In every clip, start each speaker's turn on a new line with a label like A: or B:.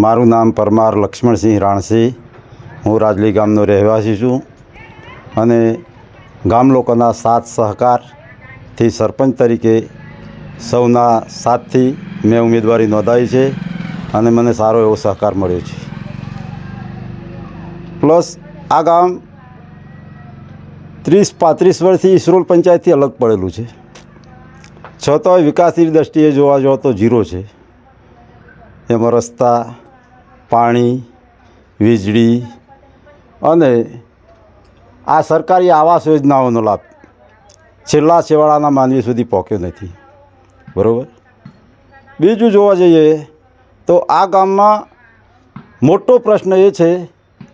A: મારું નામ પરમાર લક્ષ્મણસિંહ રાણસિંહ હું રાજલી ગામનો રહેવાસી છું અને ગામ લોકોના સાથ સહકારથી સરપંચ તરીકે સૌના સાથથી મેં ઉમેદવારી નોંધાવી છે અને મને સારો એવો સહકાર મળ્યો છે. પ્લસ આ ગામ ત્રીસ પાંત્રીસ વર્ષથી ઈસરોલ પંચાયતથી અલગ પડેલું છે. છતાંય વિકાસની દ્રષ્ટિએ જોવા જાઓ તો ઝીરો છે. એમાં રસ્તા પાણી, વીજળી અને આ સરકારી આવાસ યોજનાઓનો લાભ છેલ્લા છેવાડાના માનવી સુધી પહોંચ્યો નથી. બરાબર? બીજું જોવા જઈએ તો આ ગામમાં મોટો પ્રશ્ન એ છે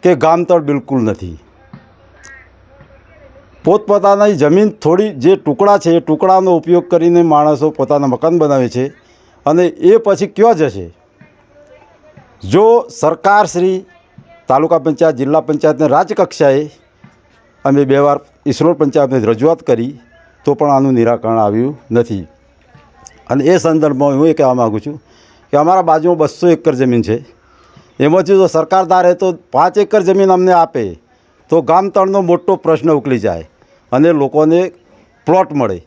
A: કે ગામતળ બિલકુલ નથી. પોતપોતાની જમીન થોડી જે ટુકડા છે એ ટુકડાનો ઉપયોગ કરીને માણસો પોતાના મકાન બનાવે છે અને એ પછી ક્યાં જશે? જો સરકાર શ્રી તાલુકા પંચાયત, જિલ્લા પંચાયતને રાજકક્ષાએ અમે બે વાર ઈસરોલ પંચાયતને રજૂઆત કરી, તો પણ આનું નિરાકરણ આવ્યું નથી. અને એ સંદર્ભમાં હું એ કહેવા માગું છું કે અમારા બાજુમાં બસો એકર જમીન છે. એમાંથી જો સરકાર ધારે તો પાંચ એકર જમીન અમને આપે, તો ગામતળનો મોટો પ્રશ્ન ઉકલી જાય અને લોકોને પ્લોટ મળે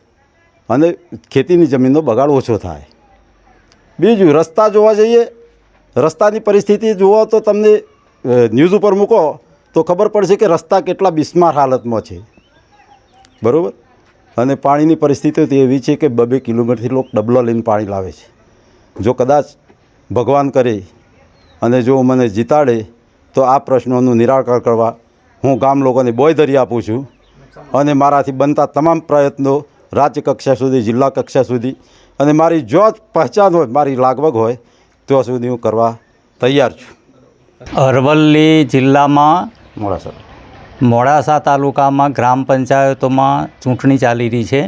A: અને ખેતીની જમીનનો બગાડ ઓછો થાય. બીજું, રસ્તા જોવા જઈએ રસ્તાની પરિસ્થિતિ જુઓ તો તમને ન્યૂઝ ઉપર મૂકો તો ખબર પડશે કે રસ્તા કેટલા બિસ્માર હાલતમાં છે. બરાબર? અને પાણીની પરિસ્થિતિ તો એવી છે કે બબે કિલોમીટરથી લોકો ડબલો લઈને પાણી લાવે છે. જો કદાચ ભગવાન કરે અને જો મને જીતાડે તો આ પ્રશ્નોનું નિરાકરણ કરવા હું ગામ લોકોને બોયધરી આપું છું અને મારાથી બનતા તમામ પ્રયત્નો રાજ્ય કક્ષા સુધી, જિલ્લા કક્ષા સુધી અને મારી જ પહેચાન હોય, મારી લાગવગ હોય ત્યાં સુધી હું કરવા તૈયાર છું.
B: અરવલ્લી જિલ્લામાં
A: મોડાસા.
B: મોડાસા તાલુકામાં ગ્રામ પંચાયતોમાં ચૂંટણી ચાલી રહી છે.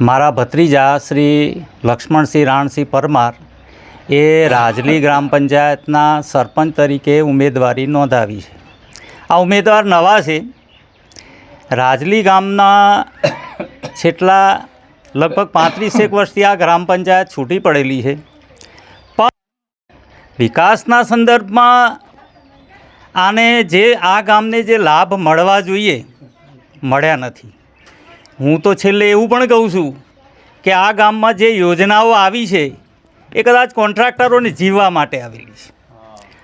B: મારા ભત્રીજા શ્રી લક્ષ્મણસિંહ રાણસિંહ પરમાર એ રાજલી ગ્રામ પંચાયતના સરપંચ તરીકે ઉમેદવારી નોંધાવી છે. આ ઉમેદવાર નવા છે. રાજલી ગામના છેલ્લા લગભગ પાંત્રીસેક વર્ષથી આ ગ્રામ પંચાયત છૂટી પડેલી છે. વિકાસના સંદર્ભમાં આને જે આ ગામને જે લાભ મળવા જોઈએ, મળ્યા નથી. હું તો છેલ્લે એવું પણ કહું છું કે આ ગામમાં જે યોજનાઓ આવી છે, એ કદાચ કોન્ટ્રાક્ટરોને જીવવા માટે આવેલી છે.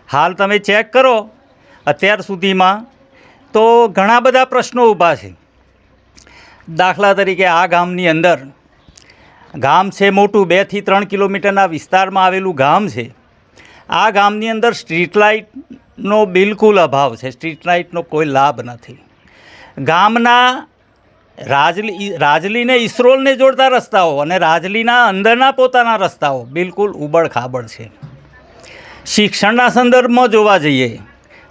B: હાલ તમે ચેક કરો, અત્યાર સુધીમાં તો ઘણા બધા પ્રશ્નો ઊભા છે. દાખલા તરીકે આ ગામની અંદર ગામ છે મોટું બેથી ત્રણ કિલોમીટરના વિસ્તારમાં આવેલું ગામ છે. આ ગામની અંદર સ્ટ્રીટ લાઇટનો બિલકુલ અભાવ છે. સ્ટ્રીટ લાઇટનો કોઈ લાભ નથી. ગામના રાજલી, રાજલીને ઈસરોલને જોડતા રસ્તાઓ અને રાજલીના અંદરના પોતાના રસ્તાઓ બિલકુલ ઉબડ ખાબડ છે. શિક્ષણના સંદર્ભમાં જોવા જઈએ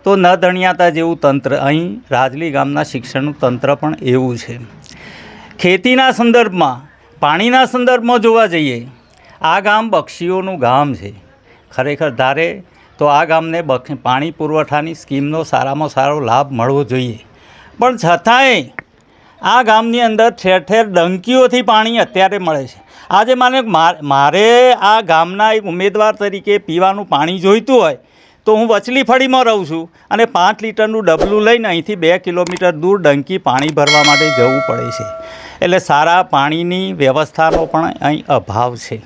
B: તો ન ધણિયાતા જેવું તંત્ર, અહીં રાજલી ગામના શિક્ષણનું તંત્ર પણ એવું છે. ખેતીના સંદર્ભમાં, પાણીના સંદર્ભમાં જોવા જઈએ, આ ગામ બક્ષીઓનું ગામ છે. ખરેખર ધારે તો આ ગામને પાણી પુરવઠાની સ્કીમનો સારામાં સારો લાભ મળવો જોઈએ. પણ છતાંય આ ગામની અંદર ઠેર ઠેર ડંકીઓથી પાણી અત્યારે મળે છે. આજે માને મારે આ ગામના એક ઉમેદવાર તરીકે પીવાનું પાણી જોઈતું હોય તો હું વચલી ફળીમાં રહું છું અને પાંચ લીટરનું ડબલું લઈને અહીંથી બે કિલોમીટર દૂર ડંકી પાણી ભરવા માટે જવું પડે છે. એટલે સારા પાણીની વ્યવસ્થાનો પણ અહીં અભાવ છે.